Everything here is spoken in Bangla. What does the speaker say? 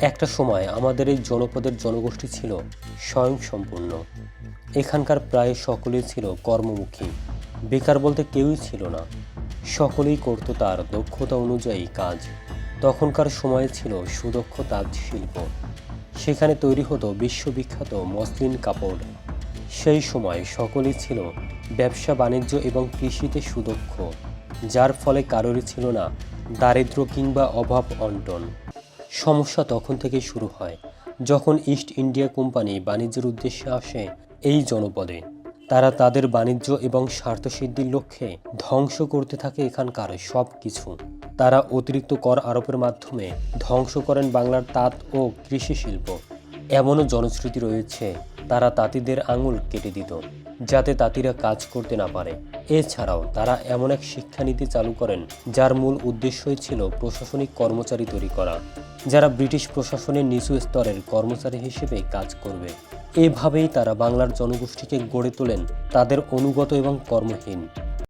একটা সময় আমাদের এই জনপদের জনগোষ্ঠী ছিল স্বয়ংসম্পূর্ণ। এখানকার প্রায় সকলেই ছিল কর্মমুখী। বেকার বলতে কেউই ছিল না। সকলেই করত তার দক্ষতা অনুযায়ী কাজ। তখনকার সময়ে ছিল সুদক্ষ তাঁত শিল্প। সেখানে তৈরি হতো বিশ্ববিখ্যাত মসলিন কাপড়। সেই সময় সকলেই ছিল ব্যবসা, বাণিজ্য এবং কৃষিতে সুদক্ষ, যার ফলে কারোরই ছিল না দারিদ্র্য কিংবা অভাব অন্টন। সমস্যা তখন থেকে শুরু হয়। যখন ইস্ট ইন্ডিয়া কোম্পানি বাণিজ্যের উদ্দেশ্যে আসে এই জনপদে, তারা তাদের বাণিজ্য এবং স্বার্থসিদ্ধির লক্ষ্যে ধ্বংস করতে থাকে এখানকার সব কিছু তারা অতিরিক্ত কর আরোপের মাধ্যমে ধ্বংস করেন বাংলার তাঁত ও কৃষি শিল্প এমনও জনশ্রুতি রয়েছে তারা তাঁতিদের আঙুল কেটে দিত, যাতে তাঁতিরা কাজ করতে না পারে। এছাড়াও তারা এমন এক শিক্ষানীতি চালু করেন, যার মূল উদ্দেশ্যই ছিল প্রশাসনিক কর্মচারী তৈরি করা, যারা ব্রিটিশ প্রশাসনের নিচু স্তরের কর্মচারী হিসেবে কাজ করবে। এভাবেই তারা বাংলার জনগোষ্ঠীকে গড়ে তোলেন, তাদের অনুগত এবং কর্মহীন।